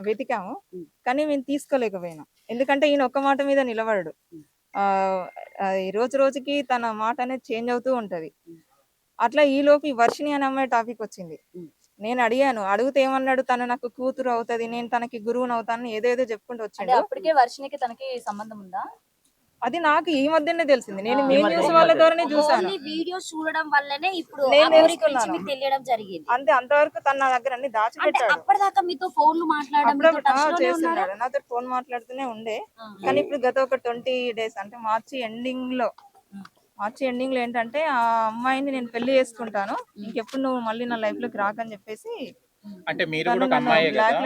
వెతికాము. కానీ మేము తీసుకోలేకపోయినాం. ఎందుకంటే ఈయన ఒక్క మాట మీద నిలబడడు. అది రోజు రోజుకి తన మాట అనేది చేంజ్ అవుతూ ఉంటది. అట్లా ఈ లోపు ఈ వర్షిణి అనే అమ్మాయి టాపిక్ వచ్చింది. నేను అడిగాను అడిగితే ఏమన్నాడు? తను నాకు కూతురు అవుతది నేను తనకి గురువుని అవుతాను ఏదేదో చెప్పుకుంటూ వచ్చిండు. అప్పటికే వర్షినికి తనకి సంబంధం ఉందా? అది నాకు ఈ మధ్యనే తెలిసింది. నేను మధ్య- న్యూస్ వాళ్ళ. ద్వారానే చూసాను వీడియోస్ చూడడం వల్లనే ఇప్పుడు నేను తెలుసుకున్నాను. తెలియడం జరిగింది. అంతే అంతవరకు తన నా దగ్గర అన్ని దాచిపెట్టాడు. అప్పటిదాకా మీతో ఫోన్లు మాట్లాడడం? చేస్తున్నాడు నాతో ఫోన్ మాట్లాడుతూనే ఉండే. కానీ ఇప్పుడు గత ఒక ట్వంటీ డేస్ అంటే మార్చి ఎండింగ్లో మార్చి ఎండింగ్లో ఏంటంటే ఆ అమ్మాయిని నేను పెళ్ళి చేసుకుంటాను. ఇంకెప్పుడు నువ్వు మళ్ళీ నా లైఫ్లోకి రాకని చెప్పేసి అంటే మీరు కూడా ఒక అమ్మాయే కదా?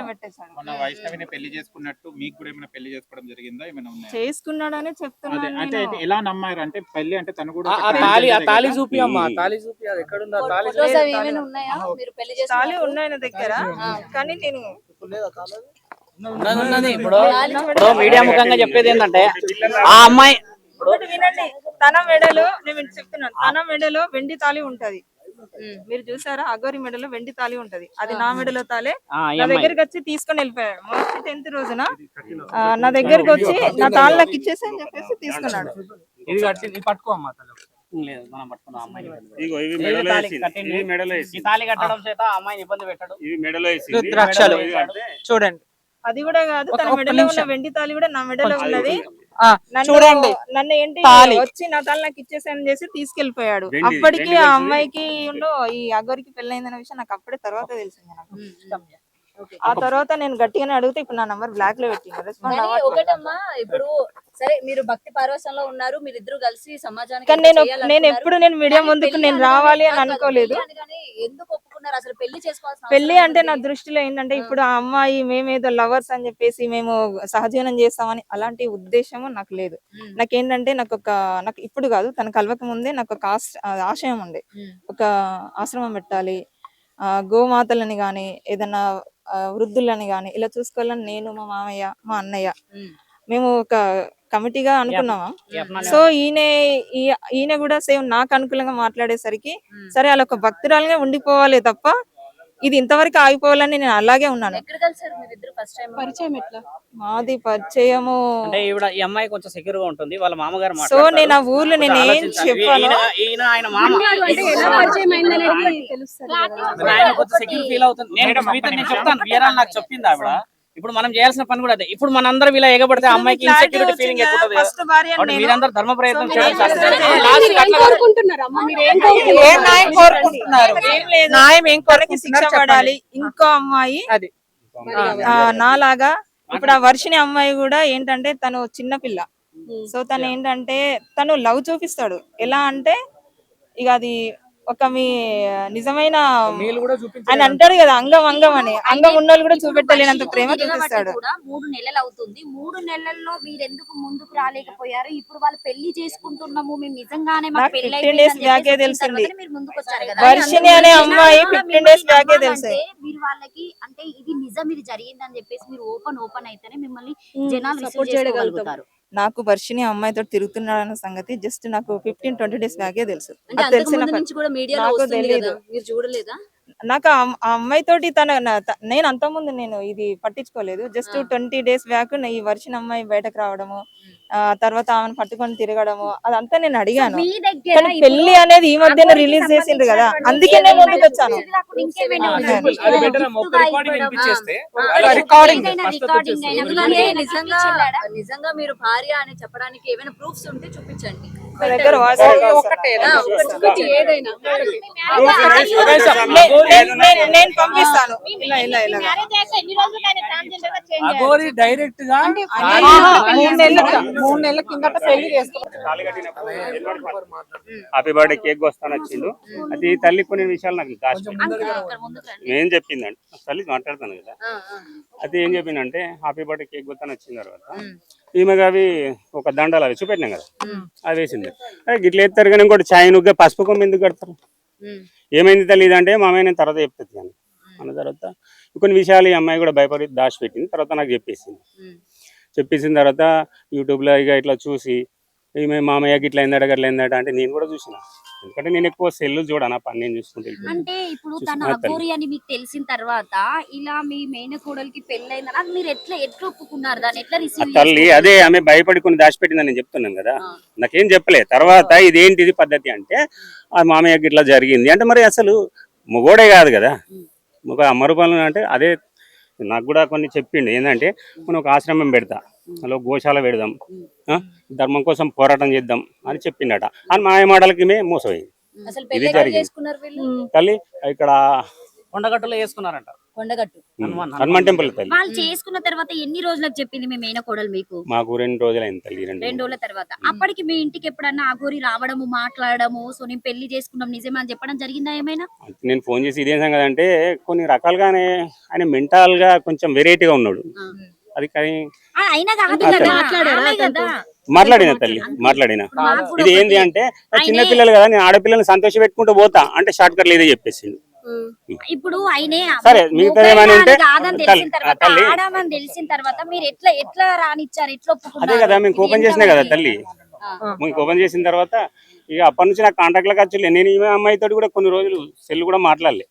మన వైష్ణవిని పెళ్ళి చేసుకున్నట్టు మీకు కూడా ఏమైనా పెళ్ళి చేసుకోవడం జరిగిందా? ఏమైనా ఉన్నాయా? చేసుకున్నాడని అదే చెప్తున్నాను అంటే నేను. ఎలా నమ్మారు? అంటే పెళ్ళి అంటే తను కూడా ఆ- ఒక ఆ తాళి ఆ transgender తాళి కదా? చూపి అమ్మా తాళి చూపి అది ఫో- తాళి ఫొటోస్ లేదు, అవి తాళి ఏమైనా. ఉన్నాయా? మీరు పెళ్ళి తాళి చేసుకున్నప్పుడు? ఉన్నాయి నా దగ్గర. కానీ నేను ఉన్నది ఉన్నది ఇప్పుడు ఇప్పుడు మీడియా ముఖంగా చెప్పేది ఏంటంటే ఆ అమ్మాయి ఒకటి వినండి. తన మెడలో నేను చెప్తున్నాను. తన మెడలో వెండి తాళి ఉంటది. మీరు చూసారా? అగోరి మెడలో వెండి తాళి ఉంటది. అది నా మెడలో తాలే. నా దగ్గరికి వచ్చి తీసుకొని వెళ్ళిపోయాడు మార్చి టెన్త్ రోజున? ఆ, నా దగ్గరికి వచ్చి నా తాళ్ళు నాకు ఇచ్చేసి అని చెప్పేసి తీసుకున్నాడు. ఇది పట్టుకో అమ్మా. లేదు మనం పట్టుకున్నాం మెడలో ఈ తాళి కట్టడం చేత అమ్మాయిని ఇబ్బంది పెట్టాడు. ఇవి మెడలో చూడండి. అది కూడా కాదు. తన మెడలో ఉన్న. వెండి తాళి కూడా నా మెడలో ఉన్నది. చూడండి. నన్ను ఏంటి. వచ్చి నా తాళి నాకు ఇచ్చేసాను చేసి తీసుకెళ్ళిపోయాడు అప్పటికి ఆ అమ్మాయికి ఉన్నో ఈ అగోరికి పెళ్ళైందన్న విషయం నాకు అప్పుడే తర్వాత తెలిసింది నాకు. ఆ తర్వాత నేను గట్టిగానే అడిగితే ఇప్పుడు నా నంబర్ బ్లాక్లో పెట్టింది రెస్పాండ్. ఒకటమ్మా ఇప్పుడు సరే మీరు భక్తి పారవశంలో ఉన్నారు మీరిద్దరు కలిసి సమాజానికి కానీ నేను నేను. ఎప్పుడు నేను మీడియా ముందుకు నేను రావాలి అని అనుకోలేదు. ఎందుకు ఒప్పుకున్నారు? అసలు పెళ్ళి చేసుకోవాల్సిన పెళ్ళి అంటే నా? దృష్టిలో ఏంటంటే ఇప్పుడు ఆ అమ్మాయి మేమేదో లవర్స్ అని చెప్పేసి మేము సహజీవనం చేస్తామని అలాంటి ఉద్దేశము నాకు లేదు. నాకేంటంటే నాకు ఒక నాకు ఇప్పుడు కాదు తన కలవక ముందే నాకు ఒక ఆశ- ఆ, ఆశయం ఉండే ఒక ఆశ్రమం పెట్టాలి. గోమాతలని గాని ఏదైనా ఆ, వృద్ధులని గాని ఇలా చూసుకోవాలని నేను మా మామయ్య మా అన్నయ్య. మేము ఒక కమిటీగా అనుకున్నాము సో ఈయన ఈ- ఈయన కూడా సేమ్ నాకు అనుకూలంగా మాట్లాడేసరికి. సరే అలా ఒక భక్తురాలుగా ఉండిపోవాలి తప్ప ఇది ఇంతవరకు ఆగిపోవాలని నేను అలాగే ఉన్నాను. పరిచయం ఎట్లా? మాది పరిచయము అంటే ఈవిడ ఈ అమ్మాయి కొంచెం సెక్యూర్గా ఉంటుంది. వాళ్ళ మామగారు సో మాట్లాడతారు. నేను ఆ ఊర్లో నేను ఏం. చెప్పాను ఈయన- ఈయన ఆయన మామ. అంటే ఎలా పరిచయం అయిందనేది తెలుస్తుంది కదా. ఆయన కొంచెం సెక్యూర్ ఫీల్ అవుతుంది. నేను మీతో నేను చెప్తాను. వీరాలు నాకు చెప్పింది ఆవిడ. ఇప్పుడు మనం చేయాల్సిన పని కూడా అదే. ఇప్పుడు మనందరం ఇలా ఎగబడితే అమ్మాయికి ఇన్సెక్యూరిటీ ఫీలింగ్ ఎక్కువ మీరందరూ ధర్మ ప్రయత్నం చేయడం ఇంకో అమ్మాయి అది. నాలాగా ఇప్పుడు ఆ వర్షిని అమ్మాయి కూడా ఏంటంటే తను చిన్న పిల్ల. సో తను ఏంటంటే తను లవ్ చూపిస్తాడు. ఎలా అంటే ఇక అది ఒక మీ నిజమైన ఆయన అంటాడు కదా అంగం అంగం అని. అంగం ఉన్నోళ్ళు కూడా చూపెట్టలేనంత ప్రేమ చూపిస్తాడు. కూడా మూడు నెలలు అవుతుంది. మూడు నెలల్లో మీరు ఎందుకు ముందుకు రాలేకపోయారు? ఇప్పుడు వాళ్ళు పెళ్ళి చేసుకుంటున్నాము మేము నిజంగానే మాకు నాకు పెళ్ళి 15 అయిపోయింది days అని back ఏ చెప్పేసి తెలిసింది. తర్వాతనే మీరు ముందుకు వచ్చారు కదా. వర్షిణి అనే అమ్మాయి అయినా 15 days మిమ్మల్ని back ఏ నమ్మాలంటే తెలిసాయి. మీరు వాళ్ళకి అంటే ఇది నిజం ఇది జరిగిందని చెప్పేసి మీరు ఓపెన్ ఓపెన్ అయితేనే మిమ్మల్ని జనాలు support రిసీవ్ చేయగలుగుతాం. చేసుకోగలుగుతారు. నాకు వర్షిని అమ్మాయితో తిరుగుతున్నాడు అన్న సంగతి జస్ట్ నాకు ఫిఫ్టీన్ ట్వంటీ డేస్ బ్యాకే తెలుసు. అది తెలిసిన నాకు చూడలేదా? నాకు ఆ అమ్- ఆ అమ్మాయి తోటి తన నేను అంత ముందు నేను ఇది పట్టించుకోలేదు. జస్ట్. ట్వంటీ డేస్ బ్యాక్ ఈ వర్షిన అమ్మాయి బయటకు రావడము తర్వాత ఆమెను పట్టుకొని తిరగడము అదంతా నేను అడిగాను. కానీ పెళ్ళి అనేది ఈ మధ్యన రిలీజ్ చేసిండ్రు కదా అందుకే నేను ముందుకు వచ్చాను. నిజంగా మీరు భార్య అని చెప్పడానికి ఏమైనా ప్రూఫ్స్ ఉంటే చూపించండి. దగ్గర నేను- నేను- నేను పంపిస్తాను. ఇలా ఇలా ఇలా. అగోరి డైరెక్ట్గా మూడు నెలల మూడు నెలల కిందట పెళ్ళి హ్యాపీ బర్త్డే కేక్ వస్తాను వచ్చిండు అది తల్లి కొన్ని విషయాలు నాకు రండి. ఏం చెప్పిందండి. తల్లి మాట్లాడతాను కదా. అది ఏం చెప్పిందంటే హ్యాపీ బర్త్డే కేక్ వస్తాను వచ్చిన తర్వాత ఈమెగా అవి ఒక దండలు అవి చూపెట్టినాం కదా. అవి వేసింది గిట్ల ఎత్తారు కానీ ఇంకోటి చాయ్ నుగ్గా పసుపు కొమ్మ ఎందుకు కడతారు. ఏమైంది తెలియదు అంటే మా అమ్మాయి నేను తర్వాత చెప్తుంది కానీ. అన్న తర్వాత కొన్ని విషయాలు ఈ అమ్మాయి కూడా భయపడి దాచిపెట్టింది. తర్వాత నాకు చెప్పేసింది. చెప్పేసిన తర్వాత యూట్యూబ్లో ఇక ఇట్లా చూసి ఈమె మామయ్యకి ఇట్లా అయిందట అట్లా అయిందట అంటే నేను కూడా చూసిన. ఎందుకంటే నేను ఎక్కువ సెల్ చూడను ఆ పని నేను చూసుకుంటే. అంటే ఇప్పుడు తన. అఘోరి అని మీకు తెలిసిన తర్వాత ఇలా మీ మేనకోడలికి పెళ్ళైందని అది మీరు ఎట్లా ఎట్లా ఒప్పుకున్నారు? దాన్ని ఎట్లా రిసీవ్ తల్లి అదే ఆమె భయపడి కొన్ని దాచిపెట్టిందని నేను చెప్తున్నాను కదా. నాకేం చెప్పలే. తర్వాత ఇదేంటిది పద్ధతి అంటే ఆ మామయ్యకి ఇట్లా జరిగింది. అంటే మరి అసలు మొగోడే కాదు కదా. ఒక అమరుపాలన అంటే అదే నాకు కూడా కొన్ని చెప్పిండు. ఏంటంటే మనం ఒక ఆశ్రమం పెడతా. అలా గోశాల పెడదాం? ధర్మం కోసం పోరాటం చేద్దాం అని చెప్పిండట. అని మాయ మాటలకి మే మోసపోయింది. ఇది జరిగింది. తల్లి ఇక్కడ కొండగట్టులో వేసుకున్నారంట కొండగట్టు. హనుమాన్ టెంపుల్ తల్లి. వాళ్ళు చేసుకున్న తర్వాత ఎన్ని రోజులకు చెప్పింది మీ మేనకోడలు మీకు? మాకు రెండు రోజులైంది తల్లి రెండు రెండు రోజుల. తర్వాత. అప్పటికి మీ ఇంటికి ఎప్పుడన్నా అఘోరి రావడము మాట్లాడడము సో నేను పెళ్ళి చేసుకున్నాం నిజమే అని చెప్పడం జరిగిందా ఏమైనా? అంటే నేను ఫోన్ చేసి ఇదేం సంగతి అంటే కొన్ని రకాలుగానే ఆయన మెంటల్గా కొంచెం వెరైటీగా ఉన్నాడు. అది కానీ మాట్లాడిన తల్లి మాట్లాడిన. ఇది ఏంది అంటే చిన్న పిల్లలు కదా నేను ఆడపిల్లల్ని సంతోష పెట్టుకుంటూ పోతా అంటే షార్ట్ కట్ ఇదే చెప్పేసి ఇప్పుడు ఆయనే సరే, మిగతా కాదని తెలిసిన తర్వాత. ఆడమని తెలిసిన తర్వాత మీరు ఎట్లా ఎట్లా రానిచ్చారు? ఎట్లా అదే కదా మేము కోపం ఎంత చేసినా కదా? తల్లి. మేము కోపం చేసిన తర్వాత ఇక అప్పటి నుంచి నాకు కాంటాక్ట్లకు వచ్చి నేను ఈమె అమ్మాయితో కూడా కొన్ని రోజులు సెల్ కూడా మాట్లాడలే.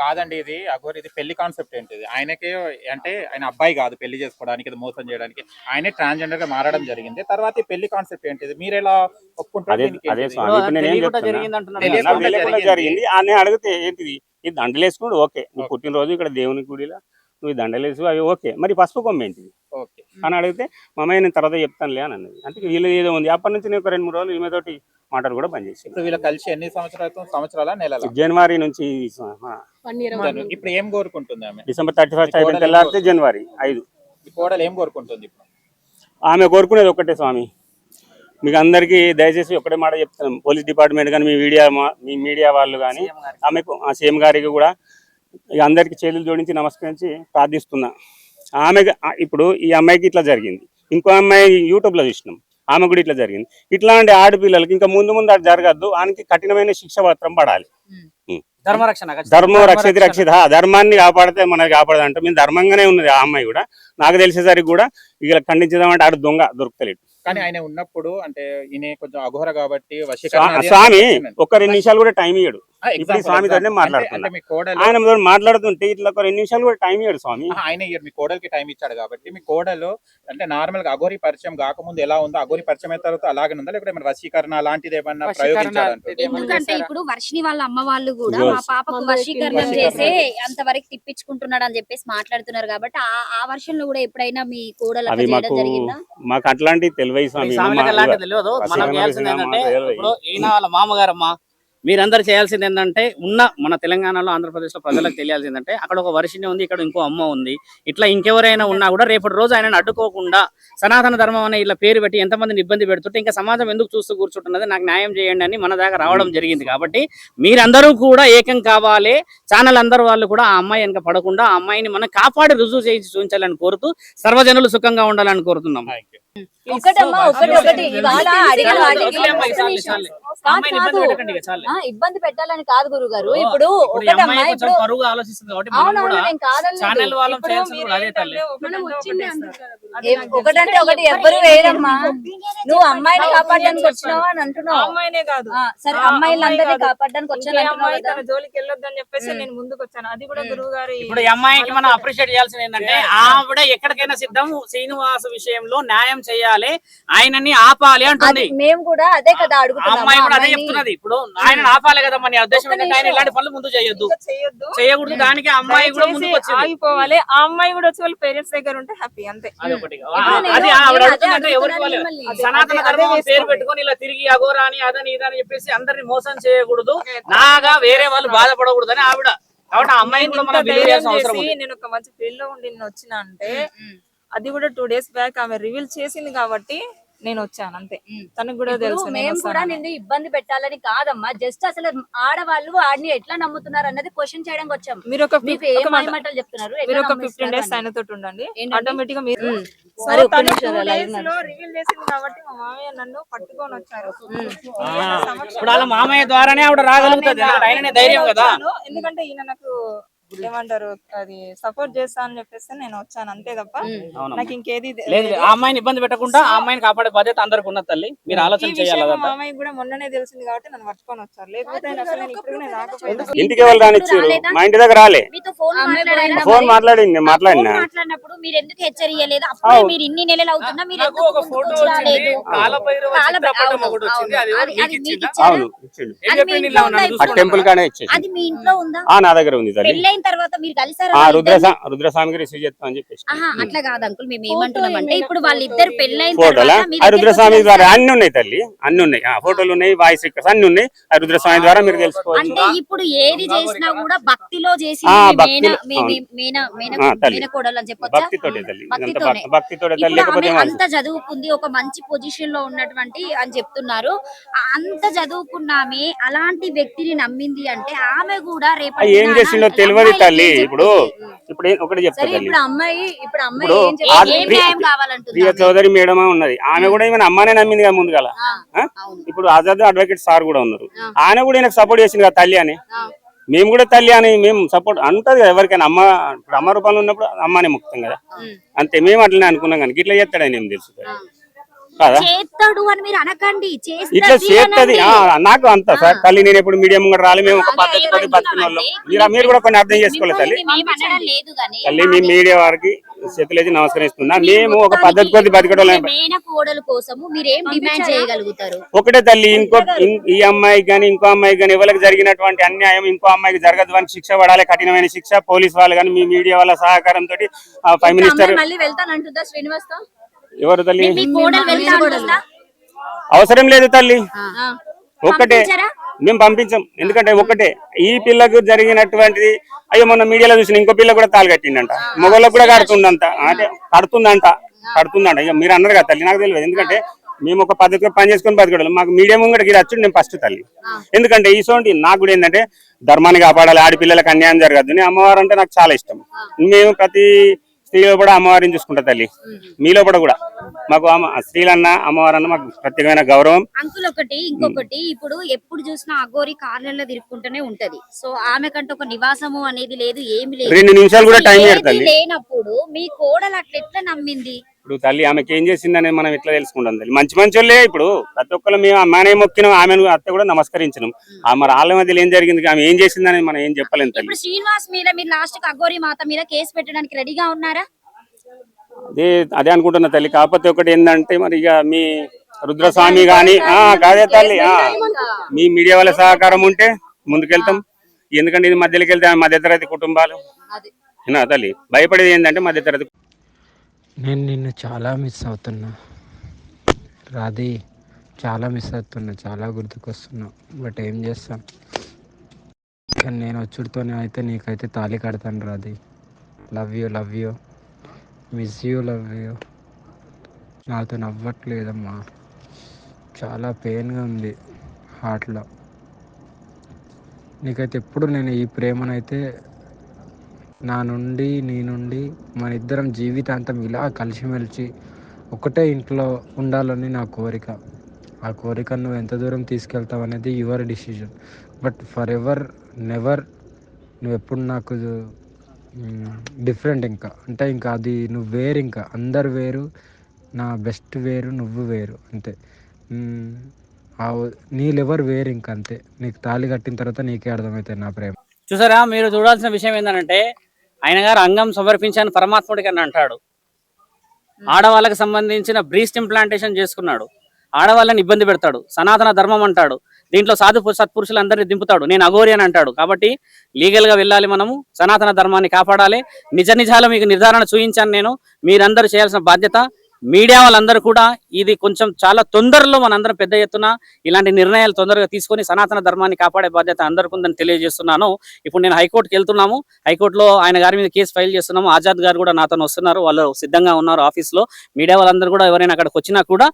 కాదండి ఇది అగోర్ ఇది పెళ్ళి కాన్సెప్ట్ ఏంటిది ఆయనకే అంటే ఆయన అబ్బాయి కాదు పెళ్ళి చేసుకోవడానికి ఇది మోసం చేయడానికి. ఆయనే ట్రాన్స్జెండర్గా మారడం జరిగింది. తర్వాత ఈ పెళ్ళి కాన్సెప్ట్ ఏంటిది మీరు ఎలా ఒప్పుకుంటారు జరిగింది అని అడిగితే ఏంటిది? ఇది దండలు వేసుకున్నాడు ఓకే. నీ ఓకే. పుట్టినరోజు ఇక్కడ దేవుని గుడిలో? నువ్వు ఈ దండలు వేసు అవి ఓకే. మరి పసుపు కొమ్మ ఏంటిది? ఓకే. అని అడిగితే మా అమ్మాయి నేను తర్వాత చెప్తానులే అని అన్నది. అంటే వీళ్ళు ఏదో ఉంది. అప్పటి నుంచి నేను ఒక రెండు మూడు రోజులు ఈమె తోటి మాటలు కూడా బంద్ చేసి ఇప్పుడు వీళ్ళు కలిసి ఎన్ని సంవత్సరాలు సంవత్సరాల నెలల? జనవరి నుంచి ఇప్పుడు ఏం కోరుకుంటుంది ఆమె? డిసెంబర్ థర్టీ ఫస్ట్ అయిపోయిన కోడలు తెల్లారితే జనవరి ఐదు. ఈ కోడలు ఏం కోరుకుంటుంది ఇప్పుడు? ఆమె కోరుకునేది ఒక్కటే స్వామి. మీకు అందరికీ దయచేసి ఒకటే మాట చెప్తున్నాం పోలీస్ డిపార్ట్మెంట్ కానీ మీ మీడియా మా- మీ మీడియా వాళ్ళు కానీ ఆమెకు ఆ సీఎం గారికి కూడా ఇక అందరికి చేతులు జోడించి నమస్కరించి ప్రార్థిస్తున్నా. ఆమె ఇప్పుడు ఈ అమ్మాయికి ఇట్లా జరిగింది. ఇంకో అమ్మాయి యూట్యూబ్లో చూసినాం. ఆమె కూడా ఇట్లా జరిగింది. ఇట్లాంటి ఆడపిల్లలకి ఇంకా ముందు ముందు అది జరగద్దు. ఆమెకి కఠినమైన శిక్ష మాత్రం పడాలి. ధర్మరక్షణ ధర్మం రక్షిత రక్షిత ధర్మాన్ని కాపాడితే మనకి కాపాడదు అంటే. మేము ధర్మంగానే ఉన్నది ఆ అమ్మాయి కూడా. నాకు తెలిసేసరికి కూడా ఇక ఖండించదామంటే ఆడ దొంగ దొరుకుతలేడు కానీ ఆయన ఉన్నప్పుడు అంటే ఈయన కొంచెం అఘోర కాబట్టి స్వామి అని ఒక రెండు నిమిషాలు కూడా టైం ఇయ్యడు. ఇప్పుడు ఈ example, స్వామితోనే example. మాట్లాడుతున్నా. అంటే మీ కోడలు ఆయన మాట్లాడుతుంటే ఇట్లా ఒక రెండు నిమిషాలు కూడా టైం ఇయ్యడు స్వామి. ఆయన ఇయ్యరు మీ కోడలికి టైం ఇచ్చాడు కాబట్టి మీ కోడలు అంటే నార్మల్గా అఘోరి పరిచయం కాకముందు ఎలా ఉందో అఘోరి పరిచయం అయిన తర్వాత అలాగే ఉందా? లేకపోతే ఏమైనా వశీకరణ అలాంటిది ఏమన్నా ఎందుకంటే ఇప్పుడు వర్షిని వాళ్ళ అమ్మ వాళ్ళు కూడా. మా పాపకు వశీకరణం చేసే అంతవరకు తిప్పించుకుంటున్నాడు అని చెప్పేసి మాట్లాడుతున్నారు కాబట్టి ఆ ఆ వర్షన్లో కూడా ఎప్పుడైనా మీ కోడలు మాకు జరిగిందా? మాకు అట్లాంటి తెలివై స్వామి. తెలియదు. మనం ఏంటంటే. ఇప్పుడు ఈయన వాళ్ళ మామగారమ్మ మీరందరూ చేయాల్సింది ఏంటంటే ఉన్న మన తెలంగాణలో ఆంధ్రప్రదేశ్లో ప్రజలకు తెలియాల్సింది ఏంటంటే అక్కడ ఒక వర్షిని ఉంది ఇక్కడ ఇంకో అమ్మ ఉంది. ఇట్లా ఇంకెవరైనా ఉన్నా కూడా రేపటి రోజు ఆయనను అడ్డుకోకుండా సనాతన ధర్మం అనే ఇలా పేరు పెట్టి ఎంతమందిని ఇబ్బంది పెడుతుంటే ఇంకా సమాజం ఎందుకు చూస్తూ కూర్చుంటున్నది నాకు న్యాయం చేయండి అని మన దాకా రావడం జరిగింది. కాబట్టి మీరందరూ కూడా ఏకం కావాలి. ఛానల్ అందరూ వాళ్ళు కూడా ఆ అమ్మాయి వెనక పడకుండా ఆ అమ్మాయిని మనం కాపాడి రుజువు చేసి చూపించాలని కోరుతూ సర్వజనులు సుఖంగా ఉండాలని కోరుతున్నాం. ఒకటమ్మా ఒకటి ఒకటి. ఇవాళ అడిగిన వాటికి ఇబ్బంది పెట్టాలని కాదు గురువు గారు ఇప్పుడు ఒకటమ్మా అవునవును నేను ఒకటంటే ఒకటే ఎవ్వరు వేయరమ్మా నువ్వు అమ్మాయిని కాపాడడానికి వచ్చినావా అని అంటున్నావు. అమ్మాయినే కాదు. ఆ, సరే అమ్మాయిలందరినీ. కాపాడడానికి వచ్చాను జోలికి వెళ్ళొద్దు అని చెప్పేసి. నేను ముందుకు వచ్చాను అది కూడా. గురువు గారి ఇప్పుడు అమ్మాయికి మనం అప్రిషియేట్ చేయాల్సింది ఏంటంటే ఆవిడ ఎక్కడికైనా సిద్ధం శ్రీనివాస విషయంలో న్యాయం చేయాలి. ఆయనని ఆపాలి అంటుంది. మేము కూడా అదే కదా ఆ అడుగుతున్నాము. అమ్మాయి కూడా అదే. చెప్తున్నది. ఇప్పుడు ఆయన ఆపాలి కదా మన ఉద్దేశం ఏంటంటే ఆయన. ఇలాంటి పనులు ముందు చేయొద్దు. చేయకూడదు దానికి అమ్మాయి కూడా ముందుకు వచ్చింది. ఆగిపోవాలి. ఆ అమ్మాయి కూడా వచ్చి వాళ్ళ పేరెంట్స్ దగ్గర ఉంటే హ్యాపీ అంతే. అది ఆవిడ అడుగుతుందంటే ఎవరికి. సనాతన ధర్మం పేరు. పెట్టుకొని ఇలా తిరిగి అఘోరా అని అదని ఇదని చెప్పేసి అందరిని మోసం చేయకూడదు. నాగా వేరే వాళ్ళు బాధపడకూడదని ఆవిడ. కాబట్టి ఆ అమ్మాయిని కూడా మనం ఇంత బిలీవ్ ధైర్యం చేయాల్సిన అవసరం చేసి ఉంది. నేను ఒక మంచి ఫీల్డ్లో ఉండి వచ్చిన అంటే. అది కూడా టూ డేస్ బ్యాక్ ఆమె రివీల్ చేసింది కాబట్టి నేను వచ్చాను అంతే. తనకు కూడా తెలుసు నేను మేము కూడా. నిన్ను ఇబ్బంది పెట్టాలని కాదమ్మా. జస్ట్ అసలు ఆడవాళ్ళు ఆడిని ఎట్లా నమ్ముతున్నారు అన్నది క్వశ్చన్ చేయడానికి వచ్చాం మీరు ఒక మాటలు చెప్తున్నారు? మీరు ఒక ఫిఫ్టీన్ డేస్. ఆయన తోటి ఉండండి? ఆటోమేటిక్గా మీరు ఇప్పుడు వాళ్ళ మామయ్య ద్వారానే ఆవిడ రాగలుగుతుంది. ధైర్యం కదా. ఎందుకంటే ఈయన నాకు ఏమంటారు? అది సపోర్ట్ చేస్తా అని చెప్పేసి నేను వచ్చాను అంతే తప్ప. నాకు ఇంకేది లేదు లేదు, ఆ అమ్మాయిని ఇబ్బంది పెట్టకుండా ఆ అమ్మాయిని కాపాడే బాధ్యత అందరికి ఉన్నది తల్లి. మీరు ఆలోచన చేయాలి మా అదంతా? మామయ్య కూడా మొన్ననే తెలిసింది కాబట్టి నన్ను పట్టుకొని వచ్చారు. లేకపోతే నేను అసలు నేను ఇప్పుడు నేను రాకపోయినా. ఇంటికి ఎవరు రానిచ్చారు? మా ఇంటి దగ్గర రాలే. ఫోన్ అమ్మాయి మాట్లాడింది మాట్లాడినా? మాట్లాడినప్పుడు మీరు ఎందుకు హెచ్చరియలేదు అప్పుడే. మీరు ఇన్ని నెలలు అవుతున్నా మీరు ఎందుకు ఒక ఫోటో వచ్చింది. కాలభైరవ చిత్రపటం ఒకటి వచ్చింది. అది మీకు ఇచ్చిందా? ఇచ్చారా? అవును ఇచ్చిండు. ఆ? టెంపుల్ కానే ఇచ్చేసి అది మీ ఇంట్లో ఉందా? ఆ నా దగ్గర ఉంది తల్లి. పెళ్ళైన తర్వాత మీరు కలిసారా ఆ వాళ్ళిద్దరిని? రుద్రసా రుద్రస్వామికి రిసీవ్ చేస్తాం అని చెప్పేసి అట్లా కాదు అంకుల్ మేము ఏమంటున్నాం అంటే ఇప్పుడు వాళ్ళిద్దరు పెళ్ళైన ఫోటోలా ఆ రుద్రస్వామి ద్వారా? అన్ని ఉన్నాయి తల్లి అన్ని ఉన్నాయి. ఆ ఫోటోలు ఉన్నాయి వాయిస్ రికార్డ్స్ అన్ని ఉన్నాయి. ఆ రుద్రస్వామి ద్వారా మీరు తెలుసుకోవచ్చు. అంటే ఇప్పుడు ఏది చేసినా కూడా భక్తిలో చేసి. మేనకోడలు అని చెప్పొచ్చా? భక్తితోటే తల్లి. భక్తితోటే తల్లి లేకపోతే? అంత చదువుకుంది ఒక మంచి పొజిషన్లో ఉన్నటువంటి అని చెప్తున్నారు. అంత చదువుకున్న ఆమె అలాంటి వ్యక్తిని నమ్మింది అంటే ఆమె కూడా రేపు ఏం చేసిండో తెలియదు తల్లి ఇప్పుడు ఇప్పుడు ఒకటి చెప్తా తల్లి. ఇప్పుడు ప్రియ-? చౌదరి మేడం ఉన్నది. ఆమె కూడా ఈమె అమ్మానే నమ్మింది కదా ముందుగాల. ఆ? ఇప్పుడు ఆజాద్ అడ్వకేట్ సార్ కూడా ఉన్నారు. ఆయన కూడా ఈయనకు సపోర్ట్ చేసింది కదా తల్లి అని. మేము కూడా తల్లి అని మేము సపోర్ట్ అంటది కదా ఎవరికైనా. అమ్మ ఇప్పుడు అమ్మ రూపంలో ఉన్నప్పుడు అమ్మనే ముక్తం కదా. అంతే మేము అట్లనే అనుకున్నాం కానీ ఇట్లా చేస్తాడని ఏం తెలుసు చేస్తాడు అని మీరు అనకండి. ఇట్లా చేస్తది నాకు అంత సార్ తల్లి నేను ఎప్పుడు మీడియం కూడా రాలే మేము ఒక వాళ్ళం ఏమంటున్నామంటే, మీరు మీరు కూడా కొన్ని అర్థం చేసుకోవాలి తల్లి. మిమ్మల్ని మేము అనడం లేదు కానీ తల్లి మీ మీడియా వారికి చేతులేసి నమస్కరిస్తున్నా. మేము ఒక పద్ధతి కొద్ది బతికడం మేన కోడలు కోసము మీరు ఏం డిమాండ్ చేయగలుగుతారు? ఒకటే తల్లి ఇంకో ఈ అమ్మాయికి కానీ ఇంకో అమ్మాయికి కానీ ఎవరికి జరిగినటువంటి అన్యాయం ఇంకో అమ్మాయికి జరగదు అని శిక్ష పడాలి కఠినమైన శిక్ష. పోలీస్ వాళ్ళు కానీ మీ మీడియా వాళ్ళ సహకారంతో ప్రైమ్ మినిస్టర్ ఎవరు తల్లి? అవసరం లేదు తల్లి. ఆ. ఒక్కటే? మేము పంపించాం. ఎందుకంటే ఒకటే ఈ పిల్లకు జరిగినటువంటిది అయ్యో మొన్న మీడియాలో చూసిన ఇంకో పిల్ల కూడా తాళి కట్టిండంట మొగోళ్ళకు కూడా కడుతుందంట. అంటే కడుతుందంట. కడుతుందంట. ఇక మీరు అన్నారు కదా తల్లి నాకు తెలియదు. ఎందుకంటే మేము ఒక పద్ధతిగా పని చేసుకొని బతకడం మాకు మీడియం ముంగడికి ఇది వచ్చి నేను ఫస్ట్ తల్లి. ఎందుకంటే ఈ సోంటి నాకు కూడా ఏంటంటే ధర్మాన్ని కాపాడాలి ఆడపిల్లలకు అన్యాయం జరగద్దు అమ్మవారు అంటే నాకు చాలా ఇష్టం. మేము ప్రతి స్త్రీలో కూడా అమ్మవారిని చూసుకుంటా తల్లి. మీలో కూడా కూడా. మాకు స్త్రీలన్న అమ్మవారన్న మాకు ప్రత్యేకమైన గౌరవం. అంకుల్ ఒకటి ఇంకొకటి ఇప్పుడు ఎప్పుడు చూసినా అగోరి కార్లలో తిరుక్కుంటూనే ఉంటది. సో ఆమె కంటే ఒక నివాసము అనేది లేదు ఏమి లేదు. రెండు నిమిషాలు కూడా టైం లేనప్పుడు మీ కోడలు అట్లా ఎట్లా నమ్మింది? ఇప్పుడు తల్లి ఆమెకి ఏం చేసిందని మనం ఎట్లా తెలుసుకుంటాం తల్లి? మంచి మంచి వాళ్ళే ఇప్పుడు. ప్రతి ఒక్కరు మేము అమ్మానే మొక్కినాం ఆమెను అత్త కూడా నమస్కరించినాం. ఆ మరి వాళ్ళ మధ్యలో ఏం జరిగింది? ఆమె ఏం చేసిందని మనం ఏం చెప్పలేం తల్లి. శ్రీనివాస్ మీద మీరు లాస్ట్ అగోరి మాత మీద కేసు పెట్టడానికి రెడీగా ఉన్నారా? అదే అదే అనుకుంటున్నా తల్లి. కాకపోతే ఒకటి ఏంటంటే మరి ఇక మీ రుద్రస్వామి గాని ఆ కాదే తల్లి మీ మీడియా వాళ్ళ సహకారం ఉంటే ముందుకెళ్తాం. ఎందుకంటే ఇది మధ్యలోకి వెళ్తే మధ్యతరగతి కుటుంబాలు. తల్లి? భయపడేది ఏంటంటే మధ్యతరగతి నేను నిన్ను చాలా మిస్ అవుతున్నా. రాధి చాలా మిస్ అవుతున్నా చాలా గుర్తుకొస్తున్నా. బట్ ఏం చేస్తాం? కానీ నేను వచ్చుడితోనే అయితే నీకైతే తాళి కడతాను Radhi. Love you love you. Miss you love you. నాతో నవ్వట్లేదమ్మా. చాలా పెయిన్గా ఉంది హార్ట్లో నీకైతే ఎప్పుడు నేను ఈ ప్రేమనైతే నా నుండి నీ నుండి మన ఇద్దరం జీవితాంతం ఇలా కలిసిమెలిసి ఒకటే ఇంట్లో ఉండాలని నా కోరిక. ఆ కోరిక నువ్వు ఎంత దూరం తీసుకెళ్తావు అనేది your decision but forever never నువ్వు ఎప్పుడు నాకు డిఫరెంట్ ఇంకా. అంటే ఇంకా అది నువ్వు వేరు ఇంకా. అందరు వేరు నా బెస్ట్ వేరు నువ్వు వేరు. అంతే. ఆ నీ లెవర్ వేరు ఇంకా అంతే. నీకు తాళి కట్టిన తర్వాత నీకే అర్థమవుతుంది నా ప్రేమ. చూసారా? మీరు చూడాల్సిన విషయం ఏంటంటే ఆయన గారు అంగం సమర్పించాను పరమాత్ముడికి అని అంటాడు. ఆడవాళ్ళకి సంబంధించిన బ్రీస్ట్ ఇంప్లాంటేషన్ చేసుకున్నాడు. ఆడవాళ్ళని ఇబ్బంది పెడతాడు. సనాతన ధర్మం అంటాడు. దీంట్లో సాధు సత్పురుషులందరినీ దింపుతాడు. నేను అఘోరి అని అంటాడు. కాబట్టి లీగల్గా వెళ్ళాలి మనము సనాతన ధర్మాన్ని కాపాడాలి. నిజ నిజాలు మీకు నిర్ధారణ చూపించాను నేను. మీరందరూ చేయాల్సిన బాధ్యత. మీడియా వాళ్ళందరూ కూడా ఇది కొంచెం చాలా తొందరలో మనందరం పెద్ద ఎత్తున ఇలాంటి నిర్ణయాలు తొందరగా తీసుకొని సనాతన ధర్మాన్ని కాపాడే బాధ్యత అందరికీ ఉందని తెలియజేస్తున్నాను. ఇప్పుడు నేను హైకోర్టుకి వెళ్తున్నాము. హైకోర్టులో ఆయన గారి మీద కేసు ఫైల్ చేస్తున్నాము. ఆజాద్ గారు కూడా నాతో వస్తున్నారు. వాళ్ళు సిద్ధంగా ఉన్నారు ఆఫీస్లో మీడియా వాళ్ళందరూ కూడా ఎవరైనా అక్కడికి వచ్చినా కూడా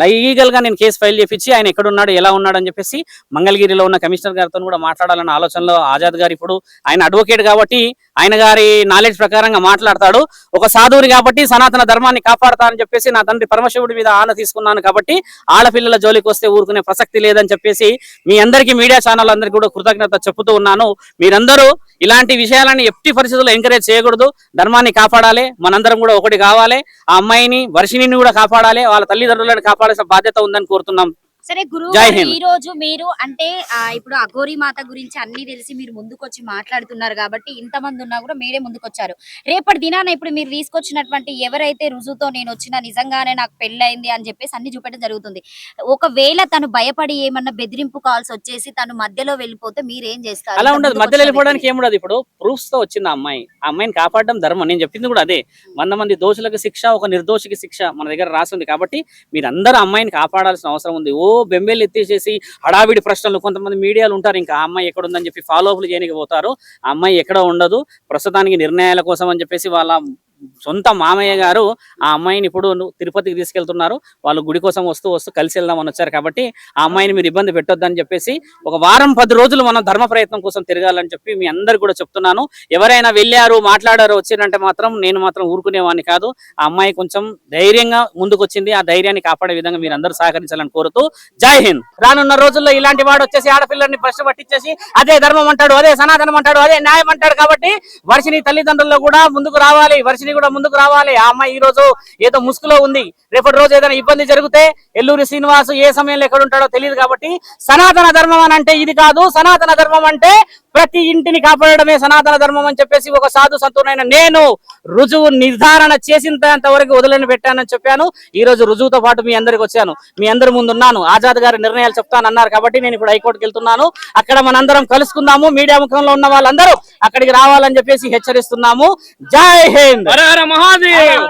లీగల్గా నేను కేసు ఫైల్ చేపించి ఆయన ఎక్కడున్నాడు ఎలా ఉన్నాడు అని చెప్పేసి మంగళగిరిలో ఉన్న కమిషనర్ గారితో కూడా మాట్లాడాలన్న ఆలోచనలో ఆజాద్ గారు ఇప్పుడు ఆయన అడ్వకేట్ కాబట్టి ఆయన గారి నాలెడ్జ్ ప్రకారంగా మాట్లాడతాడు. ఒక సాధువుని కాబట్టి సనాతన ధర్మాన్ని కాపాడతానని చెప్పేసి నా తండ్రి పరమశివుడి మీద ఆన తీసుకున్నాను కాబట్టి ఆడపిల్లల జోలికి వస్తే ఊరుకునే ప్రసక్తి లేదని చెప్పేసి మీ అందరికీ మీడియా ఛానల్ అందరికీ కూడా కృతజ్ఞత చెప్పుతూ ఉన్నాను. మీరందరూ ఇలాంటి విషయాలని ఎట్టి పరిస్థితుల్లో ఎంకరేజ్ చేయకూడదు. ధర్మాన్ని కాపాడాలి. మనందరం కూడా ఒకటి కావాలి. ఆ అమ్మాయిని వర్షిణిని కూడా కాపాడాలి. వాళ్ళ తల్లిదండ్రులను కాపాడాల్సిన బాధ్యత ఉందని కోరుతున్నాం. సరే గురువు. ఈ రోజు మీరు అంటే ఇప్పుడు అఘోరి మాత గురించి అన్ని తెలిసి మీరు ముందుకు వచ్చి మాట్లాడుతున్నారు కాబట్టి ఇంతమంది ఉన్నా కూడా మీరే ముందుకు వచ్చారు రేపటి దినాన ఇప్పుడు మీరు తీసుకొచ్చినటువంటి ఎవరైతే రుజువుతో నేను వచ్చిన నిజంగానే నాకు పెళ్ళి అయింది అని చెప్పేసి అన్ని చూపెట్టడం జరుగుతుంది. ఒకవేళ తను భయపడి ఏమన్నా బెదిరింపు కాల్స్ వచ్చేసి తను మధ్యలో వెళ్ళిపోతే మీరేం చేస్తారు? అలా ఉండదు. మధ్యలో వెళ్ళిపోవడానికి. ఏముండదు. ఇప్పుడు ప్రూఫ్స్తో వచ్చింది ఆ అమ్మాయి. ఆ అమ్మాయిని కాపాడడం ధర్మం. నేను చెప్పింది కూడా అదే. వంద మంది దోషులకు శిక్ష ఒక నిర్దోషికి శిక్ష మన దగ్గర రాసింది కాబట్టి మీరందరూ అమ్మాయిని కాపాడాల్సిన అవసరం ఉంది. ఓ బెంబేలు ఎత్తేసేసి హడావిడి ప్రశ్నలు కొంతమంది మీడియాలు ఉంటారు. ఇంకా ఆ అమ్మాయి ఎక్కడ ఉందని చెప్పి ఫాలో అప్లు చేయడానికి పోతారు ఆ అమ్మాయి ఎక్కడ ఉండదు. ప్రస్తుతానికి నిర్ణయాల కోసం అని చెప్పేసి వాళ్ళ సొంత మామయ్య గారు ఆ అమ్మాయిని ఇప్పుడు తిరుపతికి తీసుకెళ్తున్నారు. వాళ్ళు గుడి కోసం వస్తూ వస్తూ కలిసి వెళ్దామని వచ్చారు కాబట్టి ఆ అమ్మాయిని మీరు ఇబ్బంది పెట్టొద్దని చెప్పేసి ఒక వారం పది రోజులు మనం ధర్మ ప్రయత్నం కోసం తిరగాలని చెప్పి మీ అందరు కూడా చెప్తున్నాను. ఎవరైనా వెళ్ళారు మాట్లాడారు వచ్చిందంటే మాత్రం నేను మాత్రం ఊరుకునేవాడిని కాదు. ఆ అమ్మాయి కొంచెం ధైర్యంగా ముందుకు వచ్చింది ఆ ధైర్యాన్ని కాపాడే విధంగా మీరు అందరూ సహకరించాలని కోరుతూ జై హింద్. రానున్న రోజుల్లో ఇలాంటి వాడు వచ్చేసి ఆడపిల్లల్ని ప్రశ్న పట్టించేసి అదే ధర్మం అంటాడు అదే సనాతనం అంటాడు అదే న్యాయం అంటాడు కాబట్టి వర్షిని తల్లిదండ్రుల్లో కూడా ముందుకు రావాలి. వర్షిని కూడా ముందుకు రావాలి. ఆ అమ్మాయి ఈ రోజు ఏదో ముసుగులో ఉంది. రేపటి రోజు ఏదైనా ఇబ్బంది జరిగితే ఎల్లూరి శ్రీనివాస్ ఏ సమయంలో ఎక్కడ ఉంటాడో తెలియదు కాబట్టి సనాతన ధర్మం అని అంటే ఇది కాదు. సనాతన ధర్మం అంటే ప్రతి ఇంటిని కాపాడడమే సనాతన ధర్మం అని చెప్పేసి ఒక సాధు సంతునైన నేను రుజువు నిర్ధారణ చేసినంత వరకు వదిలిని పెట్టానని చెప్పాను. ఈ రోజు రుజువుతో పాటు మీ అందరికి వచ్చాను. మీ అందరి ముందు ఉన్నాను. ఆజాద్ గారి నిర్ణయాలు చెప్తాను అన్నారు కాబట్టి నేను ఇప్పుడు హైకోర్టుకి వెళ్తున్నాను. అక్కడ మనందరం కలుసుకుందాము. మీడియా ముఖంలో ఉన్న వాళ్ళందరూ అక్కడికి రావాలని చెప్పేసి హెచ్చరిస్తున్నాము. జై హింద్! మహాదేవ్!